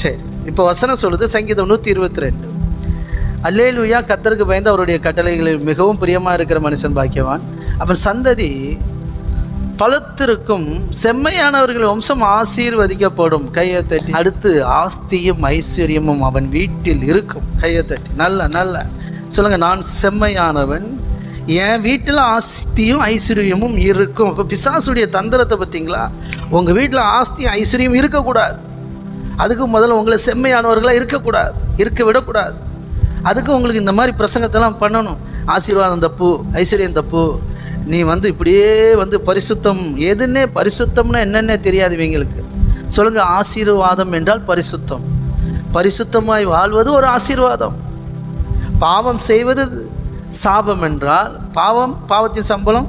சரி இப்போ வசனம் சொல்லுது சங்கீதம் நூற்றி இருபத்தி ரெண்டு. அல்லேலுயா கத்தருக்கு பயந்து அவருடைய கட்டளைகளில் மிகவும் பிரியமாக இருக்கிற மனுஷன் பாக்கியவான். அவன் சந்ததி பலத்திற்கும் செம்மையானவர்கள் வம்சம் ஆசீர்வதிக்கப்படும் கையை தட்டி. அடுத்து ஆஸ்தியும் ஐஸ்வர்யமும் அவன் வீட்டில் இருக்கும் கையை தட்டி. நல்ல நல்ல. சொல்லுங்க நான் செம்மையானவன் என் வீட்டில் ஆஸ்தியும் ஐஸ்வர்யமும் இருக்கும். இப்போ பிசாசுடைய தந்திரத்தை பார்த்தீங்களா? உங்கள் வீட்டில் ஆஸ்தியும் ஐஸ்வர்யம் இருக்கக்கூடாது. அதுக்கு முதல்ல உங்களை செம்மையானவர்களாக இருக்கக்கூடாது இருக்க விடக்கூடாது. அதுக்கு உங்களுக்கு இந்த மாதிரி பிரசங்கத்தெல்லாம் பண்ணணும். ஆசீர்வாதம் தப்பு ஐஸ்வர்யம் தப்பு. நீ வந்து இப்படியே வந்து பரிசுத்தம் எதுன்னே பரிசுத்தம்னா என்னென்ன தெரியாது இவங்களுக்கு. சொல்லுங்கள் ஆசீர்வாதம் என்றால் பரிசுத்தம். பரிசுத்தமாய் வாழ்வது ஒரு ஆசீர்வாதம். பாவம் செய்வது சாபம் என்றால் பாவம் பாவத்தின் சம்பளம்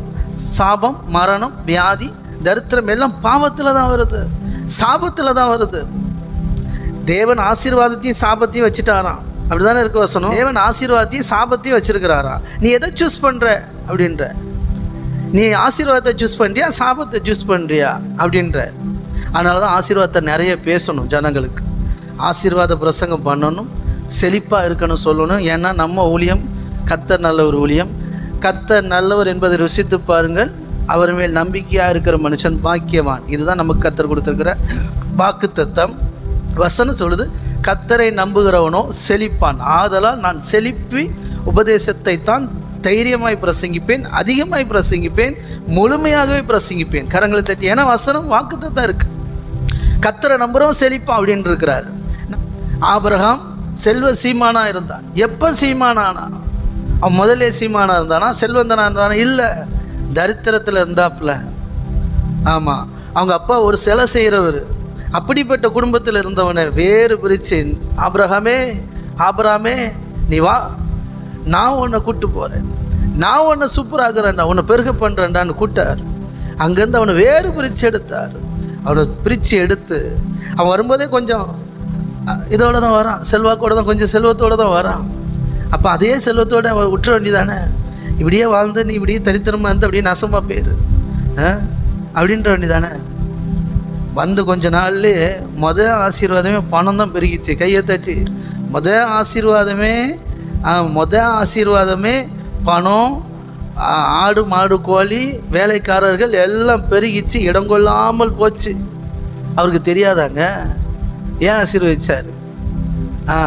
சாபம் மரணம் வியாதி தரித்திரம் எல்லாம் பாவத்தில் தான் வருது. சாபத்தில் தான் வருது. தேவன் ஆசீர்வாதத்தையும் சாபத்தையும் வச்சுட்டாராம் அப்படிதானே இருக்க வசனம். தேவன் ஆசீர்வாதத்தையும் சாபத்தையும் வச்சிருக்கிறாரா? நீ எதை சூஸ் பண்ணுற அப்படின்ற. நீ ஆசீர்வாதத்தை சூஸ் பண்ணுறியா சாபத்தை சூஸ் பண்ணுறியா அப்படின்ற. அதனால தான் ஆசீர்வாதத்தை நிறைய பேசணும் ஜனங்களுக்கு. ஆசீர்வாத பிரசங்கம் பண்ணணும் செழிப்பாக இருக்கணும் சொல்லணும். ஏன்னா நம்ம ஊழியம் கத்தர் நல்ல ஒரு ஊழியம். கத்தர் நல்லவர் என்பதை ருசித்து பாருங்கள். அவர் மேல் நம்பிக்கையாக இருக்கிற மனுஷன் பாக்கியவான். இதுதான் நமக்கு கத்தர் கொடுத்துருக்கிற வாக்கு தத்தம். வசனம் சொல்லுது கத்தரை நம்புகிறவனோ செழிப்பான். ஆதலால் நான் செழிப்பி உபதேசத்தை தான் தைரியமாய் பிரசங்கிப்பேன் அதிகமாய் பிரசங்கிப்பேன் முழுமையாகவே பிரசங்கிப்பேன். கரங்களை தட்டி ஏன்னா வசனம் வாக்குத்தத்தம் இருக்கு. கத்தரை நம்புகிறோம் செழிப்பான் அப்படின்னு இருக்கிறார். ஆபரகாம் செல்வ சீமானா இருந்தான். எப்போ சீமானானா? அவன் முதலே சீமானா இருந்தானா? செல்வந்தனா இருந்தானா? இல்லை தரித்திரத்தில் இருந்தாப்புல ஆமாம் அவங்க அப்பா ஒரு சிலை செய்கிறவர் அப்படிப்பட்ட குடும்பத்தில் இருந்தவனை வேறு பிரித்து ஆப்ரஹாமே ஆபிரகாமே நீ வா. நான் உன்னை கூட்டு போகிறேன் நான் உன்னை சூப்பராகிறேன்டா உன்னை பெருக பண்ணுறேன்டான்னு கூட்டார் அங்கேருந்து அவனை வேறு பிரித்து எடுத்தார். அவனை பிரித்து எடுத்து அவன் வரும்போதே கொஞ்சம் இதோடு இதோட தான் வரான். செல்வாக்கோட தான் கொஞ்சம் செல்வத்தோட தான் வரான். அப்போ அதே செல்வத்தோட அவன் விட்டுற வேண்டியதானே இப்படியே வாழ்ந்து நீ இப்படியே தரித்திரமாக இருந்து அப்படியே நசமாக போயிரு. ஆ அப்படின்ற வேண்டியதானே வந்து கொஞ்ச நாள்லயே முத ஆசீர்வாதமே பணம் தான் பெருகிச்சு கையை தட்டி. முத ஆசீர்வாதமே மொதல் ஆசீர்வாதமே பணம் ஆடு மாடு கோழி வேலைக்காரர்கள் எல்லாம் பெருகிச்சு இடம் கொள்ளாமல் போச்சு. அவருக்கு தெரியாதாங்க? ஏன் ஆசீர்வதிச்சார்? ஆ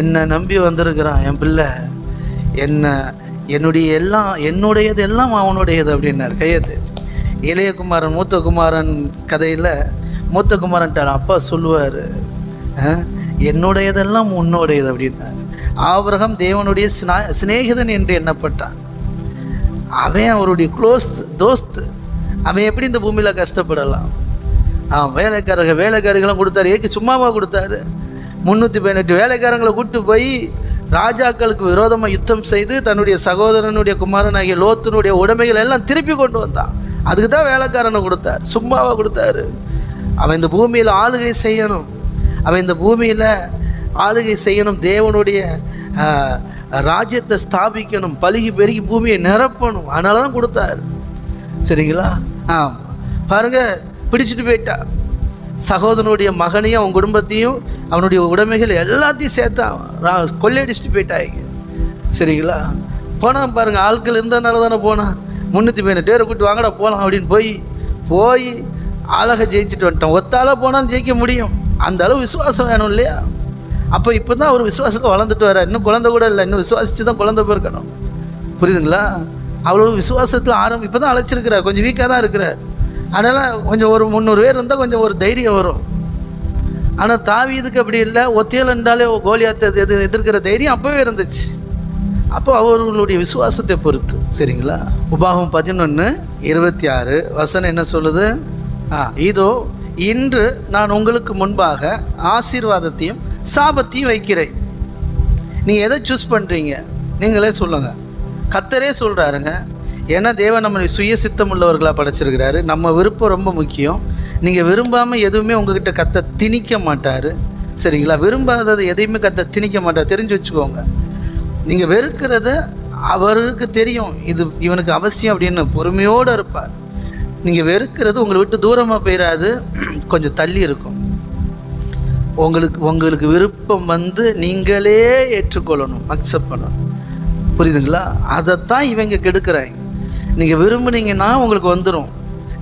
என்னை நம்பி வந்திருக்கிறான் என் பிள்ளை. என்ன என்னுடைய எல்லாம் என்னுடையது எல்லாம் அவனுடையது அப்படின்னார் கையத்து இளையகுமாரன் மூத்த குமாரன் கதையில் மூத்த குமாரன்ட்டார் அப்பா சொல்லுவார் என்னுடையதெல்லாம் உன்னுடையது அப்படின்னார். ஆபரகம் தேவனுடைய ஸ்னா சிநேகிதன் என்று எண்ணப்பட்டான். அவன் அவருடைய க்ளோஸ் தோஸ்து. அவன் எப்படி இந்த பூமியில் கஷ்டப்படலாம்? அவன் வேலைக்காரர்கள் வேலைக்காரிகளும் கொடுத்தாரு. ஏக்கு சும்மாவா கொடுத்தாரு? முந்நூற்றி பதினெட்டு வேலைக்காரங்களை கூப்பிட்டு போய் ராஜாக்களுக்கு விரோதமாக யுத்தம் செய்து தன்னுடைய சகோதரனுடைய குமாரனாகிய லோத்தினுடைய உடைமைகள் எல்லாம் திருப்பி கொண்டு வந்தான். அதுக்கு தான் வேலைக்காரனை கொடுத்தார். சும்மாவாக கொடுத்தாரு. அவன் இந்த பூமியில் ஆளுகை செய்யணும். அவன் இந்த பூமியில் ஆளுகை செய்யணும். தேவனுடைய ராஜ்யத்தை ஸ்தாபிக்கணும். பழுகி பெருகி பூமியை நிரப்பணும். அதனால தான் கொடுத்தாரு. சரிங்களா? ஆ பாருங்க பிடிச்சிட்டு போயிட்டா. சகோதரனுடைய மகனையும் அவன் குடும்பத்தையும் அவனுடைய உடைமைகள் எல்லாத்தையும் சேர்த்தான் ரா- கொள்ளையடிச்சிட்டு போயிட்டாங்க சரிங்களா? போனான் பாருங்கள் ஆட்கள் இருந்ததுனால தானே போனான். முன்னூற்றி பதினெட்டு பேரை கூட்டு வாங்கடா போகலாம் அப்படின்னு போய் போய் அழகாக ஜெயிச்சுட்டு வந்துட்டோம். ஒத்தால போனாலும் ஜெயிக்க முடியும். அந்த அளவு விசுவாசம் வேணும் இல்லையா? அப்போ இப்போ தான் அவர் விசுவாசத்தை வளர்ந்துட்டு வர இன்னும் குழந்தை கூட இல்லை. இன்னும் விசுவாசித்து தான் குழந்தை பிறக்கணும். புரியுதுங்களா? அவ்வளோ விசுவாசத்தில் ஆரம்பி இப்போ தான் அழைச்சிருக்கிறார். கொஞ்சம் வீக்காக தான் இருக்கிறார். அதனால் கொஞ்சம் ஒரு முந்நூறு பேர் இருந்தால் கொஞ்சம் ஒரு தைரியம் வரும். ஆனால் தாவீதுக்கு அப்படி இல்லை. ஒத்தியல் என்றாலே கோலியாத்தை எது எதிர்க்கிற தைரியம் அப்போவே இருந்துச்சு. அப்போ அவர்களுடைய விசுவாசத்தை பொறுத்து சரிங்களா? உபாகம் பதினொன்று இருபத்தி ஆறு வசனம் என்ன சொல்லுது? ஆ இதோ இன்று நான் உங்களுக்கு முன்பாக ஆசீர்வாதத்தையும் சாபத்தையும் வைக்கிறேன். நீங்கள் எதை சூஸ் பண்ணுறீங்க நீங்களே சொல்லுங்கள் கத்தரே சொல்கிறாருங்க ஏன்னா தேவன் நம்மளை சுய சித்தம் உள்ளவர்களாக படைச்சிருக்கிறாரு. நம்ம விருப்பம் ரொம்ப முக்கியம். நீங்கள் விரும்பாமல் எதுவுமே உங்ககிட்ட கத்த திணிக்க மாட்டார். சரிங்களா? விரும்பாததை எதையுமே கத்தை திணிக்க மாட்டார். தெரிஞ்சு வச்சுக்கோங்க. நீங்கள் வெறுக்கிறத அவருக்கு தெரியும். இது இவனுக்கு அவசியம் அப்படின்னு பொறுமையோடு இருப்பார். நீங்கள் வெறுக்கிறது உங்களை விட்டு தூரமாக போயிடாது கொஞ்சம் தள்ளி இருக்கும். உங்களுக்கு உங்களுக்கு விருப்பம் வந்து நீங்களே ஏற்றுக்கொள்ளணும் அக்செப்ட் பண்ணணும். புரியுதுங்களா? அதைத்தான் இவங்க கெடுக்கிறாங்க. நீங்கள் விரும்புனீங்கன்னா உங்களுக்கு வந்துடும்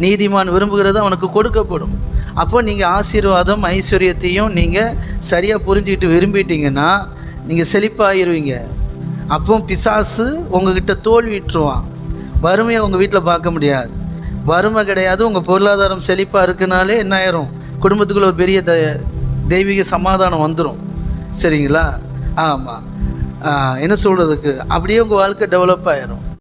நீதிமான் விரும்புகிறது அவனுக்கு கொடுக்கப்படும். அப்போ நீங்கள் ஆசீர்வாதம் ஐஸ்வர்யத்தையும் நீங்கள் சரியாக புரிஞ்சுக்கிட்டு விரும்பிட்டீங்கன்னா நீங்கள் செழிப்பாயிருவீங்க. அப்போ பிசாசு உங்ககிட்ட தோல்விட்டுருவான் வறுமையை உங்கள் வீட்டில் பார்க்க முடியாது. வறுமை கிடையாது உங்கள் பொருளாதாரம் செழிப்பாக இருக்குனாலே என்ன ஆயிரும்? குடும்பத்துக்குள்ள ஒரு பெரிய த தெய்வீக சமாதானம் வந்துடும் சரிங்களா? ஆமாம் என்ன சொல்கிறதுக்கு அப்படியே உங்கள் வாழ்க்கை டெவலப் ஆயிரும்.